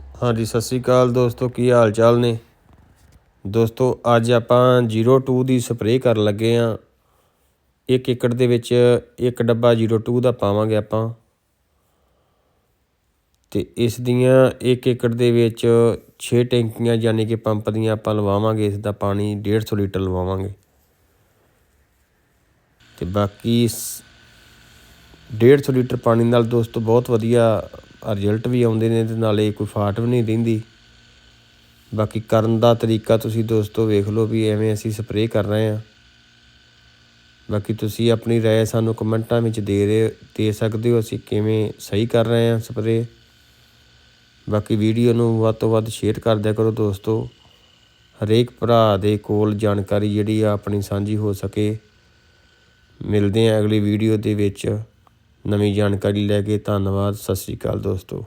ਹਾਂਜੀ, ਸਤਿ ਸ੍ਰੀ ਅਕਾਲ ਦੋਸਤੋ, ਕੀ ਹਾਲ ਚਾਲ ਨੇ? ਦੋਸਤੋ, ਅੱਜ ਆਪਾਂ 02 ਦੀ ਸਪਰੇਅ ਕਰਨ ਲੱਗੇ ਆ। 1 ਏਕੜ ਦੇ ਵਿੱਚ ਇੱਕ ਡੱਬਾ 02 ਦਾ ਪਾਵਾਂਗੇ ਆਪਾਂ। ਤੇ ਇਸ ਦੀਆਂ 1 ਏਕੜ ਦੇ ਵਿੱਚ 6 ਟੈਂਕੀਆਂ ਯਾਨੀ ਕਿ ਪੰਪ ਦੀਆਂ ਆਪਾਂ ਲਵਾਵਾਂਗੇ, ਇਸ ਦਾ ਪਾਣੀ 150 ਲੀਟਰ ਲਵਾਵਾਂਗੇ। ਤੇ ਬਾਕੀ 150 ਲੀਟਰ ਪਾਣੀ ਨਾਲ ਦੋਸਤੋ, ਬਹੁਤ ਵਧੀਆ ਰਿਜ਼ਲਟ ਵੀ ਆਉਂਦੇ ਨੇ ਤੇ ਨਾਲੇ ਕੋਈ ਫਾਟ ਵੀ ਨਹੀਂ ਰਹਿੰਦੀ ਬਾਕੀ ਕਰਨ ਦਾ ਤਰੀਕਾ ਤੁਸੀਂ ਦੋਸਤੋ ਵੇਖ ਲਓ ਵੀ ਐਵੇਂ ਅਸੀਂ ਸਪਰੇਅ ਕਰ ਰਹੇ ਹਾਂ ਬਾਕੀ ਤੁਸੀਂ ਆਪਣੀ رائے ਸਾਨੂੰ ਕਮੈਂਟਾਂ ਵਿੱਚ ਦੇ ਰਹੇ ਦੇ ਸਕਦੇ ਹੋ ਅਸੀਂ ਕਿਵੇਂ ਸਹੀ ਕਰ ਰਹੇ ਹਾਂ ਸਪਰੇਅ ਬਾਕੀ ਵੀਡੀਓ ਨੂੰ ਵੱਧ ਤੋਂ ਵੱਧ ਸ਼ੇਅਰ ਕਰ ਦਿਆ ਕਰੋ ਦੋਸਤੋ ਹਰੇਕ ਭਰਾ ਦੇ ਕੋਲ ਜਾਣਕਾਰੀ ਜਿਹੜੀ ਆ ਆਪਣੀ ਸਾਂਝੀ ਹੋ ਸਕੇ ਮਿਲਦੇ ਹਾਂ ਅਗਲੀ ਵੀਡੀਓ ਦੇ ਵਿੱਚ ਨਵੀਂ ਜਾਣਕਾਰੀ ਲੈ ਕੇ ਧੰਨਵਾਦ। ਸਤਿ ਸ਼੍ਰੀ ਅਕਾਲ ਦੋਸਤੋ।